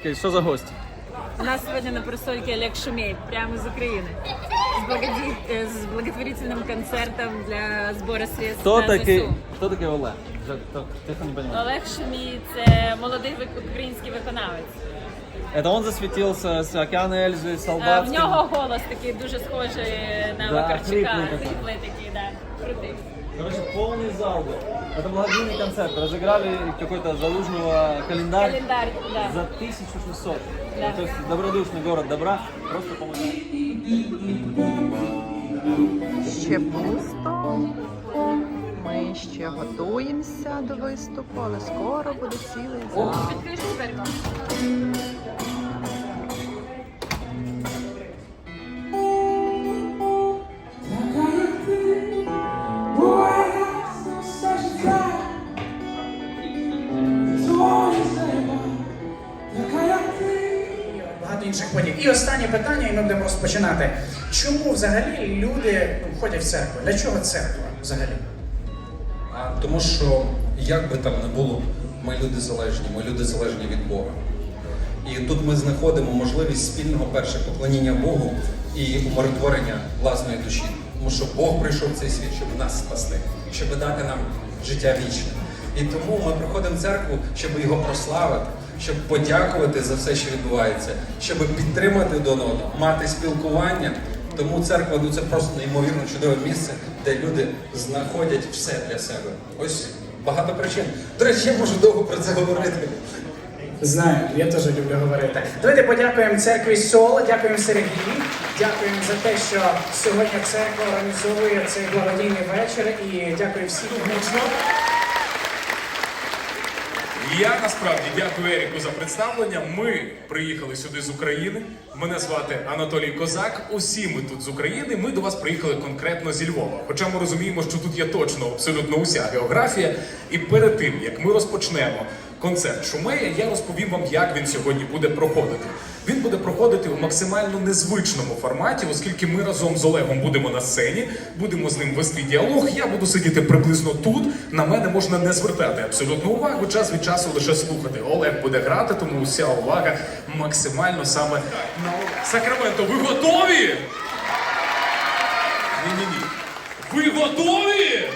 Окей, Що за гость? У нас сегодня на просольке Олег Шумей, прямо из Украины. С, благоди- э, с благотворительным концертом для сбора средств Хто на такий? ЗСУ. Хто такий Олег? Вже так, Тихо не розумію. Олег Шумій це молодий вик- український виконавець. Это он засвітився з океана Ельзи, з Е, В Солдатським? нього голос такий дуже схожий на Да, Вакарчука. хриплий такий. Хриплий такий, да. Крутий. Короче, полный зал был. Это благодійный концерт. Разыграли какой-то залужного календарь, Календарь, да. за 1600. Да. Ну, то есть добродушный город добра. Просто помогает. Ще пусто. Ми ще готуємося до виступу, але скоро буде цілий зал. Відкриєш дверку? Інших подій. І останнє питання, і ми будемо розпочинати. Чому взагалі люди ну, ходять в церкву? Для чого церква взагалі? А тому що як би там не було, ми люди залежні, ми люди залежні від Бога. І тут ми знаходимо можливість спільного перше поклоніння Богу і умиротворення власної душі. Тому що Бог прийшов в цей світ, щоб нас спасти, щоб дати нам життя вічне. І тому ми приходимо в церкву, щоб його прославити, щоб подякувати за все, що відбувається, щоб підтримати одного, мати спілкування. Тому церква ну це просто неймовірно чудове місце, де люди знаходять все для себе. Ось багато причин. До речі, я можу довго про це говорити. Знаю, я теж люблю говорити. Давайте подякуємо церкві Сол, дякуємо Сергію, дякуємо за те, що сьогодні церква організовує цей благодійний вечір і дякую всім Я насправді дякую Еріку за представлення. Ми приїхали сюди з України. Мене звати Анатолій Козак. Усі ми тут з України. Ми до вас приїхали конкретно зі Львова. Хоча ми розуміємо, що тут є точно абсолютно уся географія. І перед тим як ми розпочнемо концерт Шумея, я розповім вам, як він сьогодні буде проходити. Він буде проходити у максимально незвичному форматі, оскільки ми разом з Олегом будемо на сцені, будемо з ним вести діалог. Я буду сидіти приблизно тут. На мене можна не звертати абсолютно увагу. Час від часу лише слухати. Олег буде грати, тому вся увага максимально саме на. Сакраменто. Ви готові? Ні, ні, ні. Ви готові?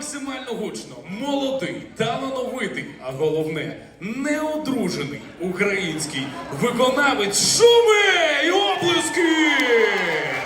Максимально гучно, молодий, талановитий, а головне неодружений український виконавець Шумей! Оплески! Нова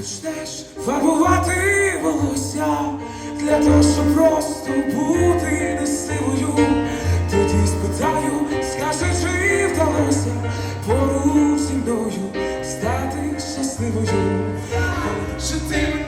ти почнеш фарбувати волосся для того, щоб просто бути не сивою. тоді спитаю, скажи, чи вдалося поруч зі мною стати щасливою. Що ти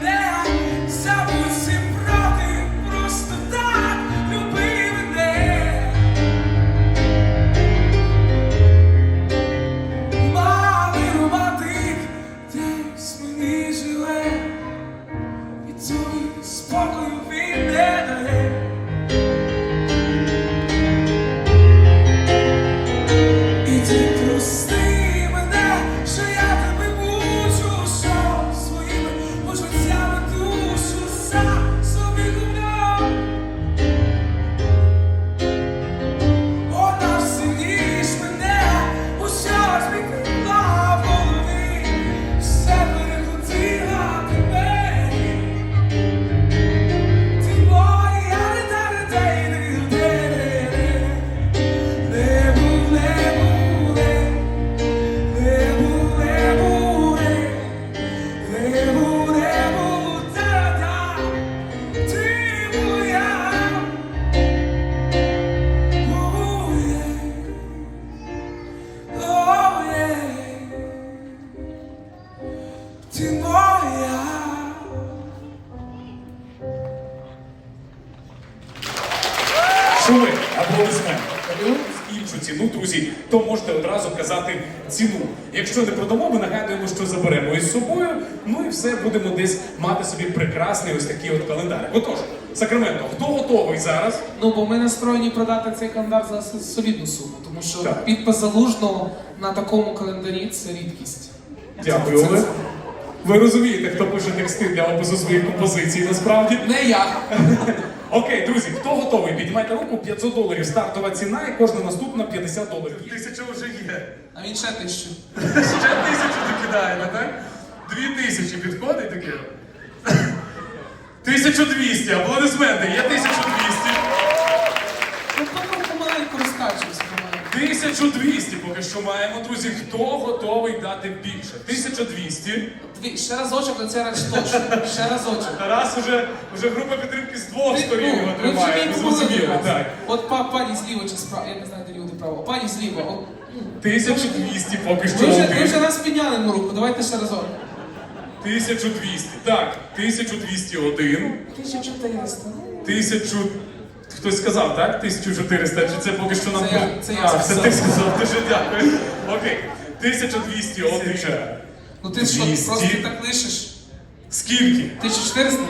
казати ціну. Якщо не продамо, ми нагадуємо, що заберемо із собою. Ну і все будемо десь мати собі прекрасний ось такий от календар. Отож, Сакраменто, хто готовий зараз? Ну, бо ми настроєні продати цей календар за солідну суму, тому що Так. підпис залужного на такому календарі це рідкість. Дякую, Це- Олег. це- Ви розумієте, хто пише тексти для опису своїх композицій, насправді. Не я. Окей, друзі, хто готовий? Піднімайте руку, 500 доларів стартова ціна і кожна наступна 50 доларів. Тисяча вже є. А він ще тисячу. Ще тисячу докидаємо, так? Дві тисячі підходить таке. 1200, аплодисменти, є 1200. 1200 поки що маємо, друзі. Хто готовий дати більше? 1200. Дві, ще разочок на цей раз точно. Ще разочок. Тарас уже, уже група підтримки з двох сторін його Ну, ви вже тримає. Ви зрозуміли, так. От па, пані зліва чи справа, я не знаю, де люди право. Пані зліва. От, 1200 поки що ви, вже, ви один. вже раз підняли на руку, давайте ще разок. 1200. Так, 1201. 1400. Тисячу. Хтось сказав, так? 1400, чи це поки що нам. Це я- це я а, це сказав. ти сказав, дуже дякую. Окей. 1201. Ну ти що, 200. просто так лишиш? Скільки? 1400?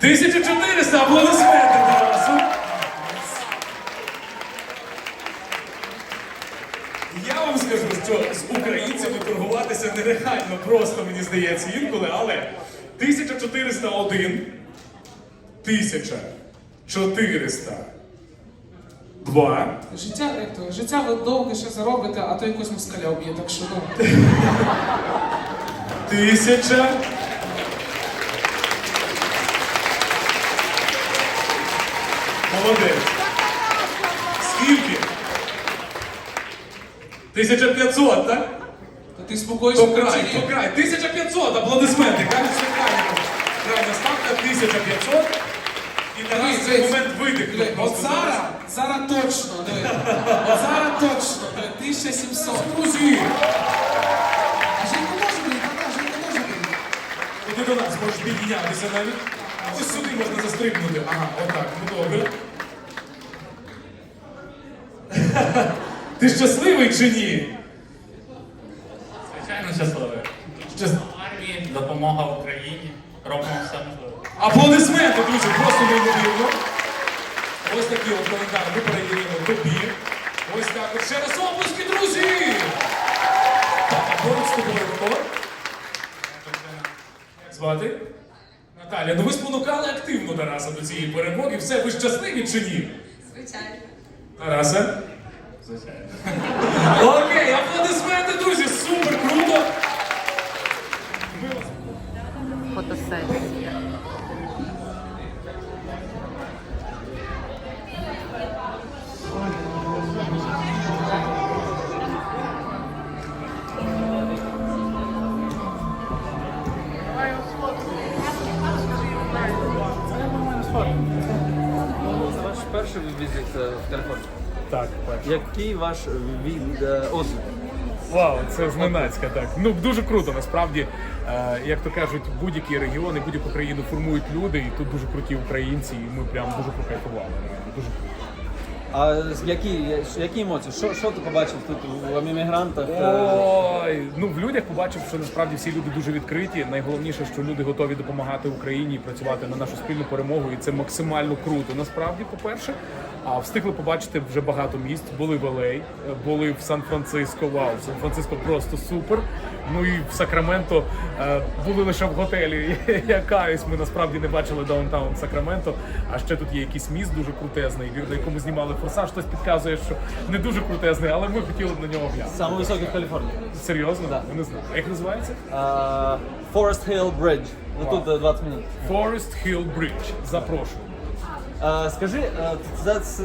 1400 аплодисменти Тарасу. Я вам скажу, що з українцями торгуватися нереально просто, мені здається, інколи, але 1401, 1402, Життя, як то, життя ви довго ще заробите, а то якось москаля вб'є, так що ну. Тисяча. Молодець. Скільки? 1500, так? Та ти спокійно То край, то край. 1500, аплодисменти. Кажуть, що ставка 1500. І Тарас в цей момент видихнув. От зараз, зараз точно, диви. От зараз точно, диви, 1700. Друзі, А жінка може бути, так, жінка може бути. Ти до нас можеш піднятися навіть. Ось сюди можна застрибнути. Ага, отак, ну добре. Ти щасливий чи ні? Звичайно, щасливий. Щас... Армії, допомога Україні. Робимо все можливе. Аплодисменти, друзі, просто неймовірно. Ось такий от календар ми перевіримо тобі. Ось так. От ще раз оплески, друзі! Так, а поруч з тобою хто? Як звати? Наталя, ну ви спонукали активно Тараса до цієї перемоги. Все, ви щасливі чи ні? Звичайно. Тараса? Звичайно. Окей, аплодисменти, друзі, супер, круто! Фотосесія. Візит е, в телефон. Так, Який ваш від е, отзыв? Вау, це зненацька, так. Ну дуже круто, насправді. Е, як то кажуть, будь-які регіони, будь-яку країну формують люди, і тут дуже круті українці, і ми прям дуже покайфували. Дуже круто. А які, які емоції? Що, що ти побачив тут в іммігрантах? Е, Ой, ну в людях побачив, що насправді всі люди дуже відкриті. Найголовніше, що люди готові допомагати Україні і працювати на нашу спільну перемогу, і це максимально круто. Насправді, по-перше, а встигли побачити вже багато місць. Були в LA, були в Сан-Франциско. Вау, Сан-Франциско просто супер. Ну і в Сакраменто е, були лише в готелі. Я каюсь, ми насправді не бачили даунтаун Сакраменто. А ще тут є якийсь міст дуже крутезний, на якому знімали форсаж. Хтось підказує, що не дуже крутезний, але ми хотіли б на нього глянути. Саме високий в Каліфорнії. Серйозно? Да. Я не знаю. Як називається? А, Forest Hill Bridge. Ну тут е, 20 минут. Forest Hill Bridge. Запрошую. А, скажи, е, це, це,